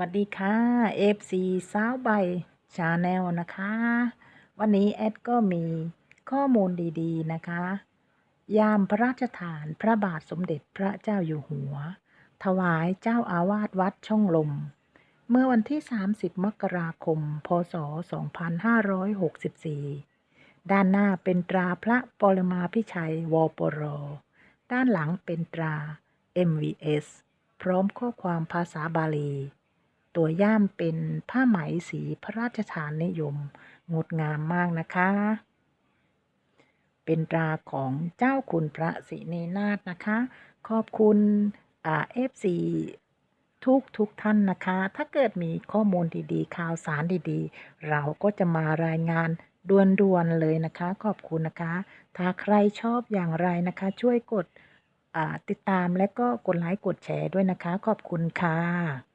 วัสดีค่ะ FC สาวใบชาแนลนะคะ วันนี้แอดก็มีข้อมูลดีๆนะคะ ยามพระราชทานพระบาทสมเด็จพระเจ้าอยู่หัว ถวายเจ้าอาวาสวัดช่องลม เมื่อวันที่ 30 มกราคม พศ 2564 ด้านหน้าเป็นตราพระปรมาภิชัยวปร ด้านหลังเป็นตรา MVS พร้อมข้อความภาษาบาลี ตัวย่ามเป็นผ้าไหมสีพระราชทานนิยม งดงามมากนะคะ เป็นตราของเจ้าคุณพระศรีเนนาถนะคะ ขอบคุณเอฟซีทุกทุกท่านนะคะ ถ้าเกิดมีข้อมูลดีๆ ข่าวสารดีๆ เราก็จะมารายงานด่วนๆเลยนะคะ ขอบคุณนะคะ ถ้าใครชอบอย่างไรนะคะ ช่วยกดติดตามและก็กดไลค์กดแชร์ด้วยนะคะ ขอบคุณค่ะ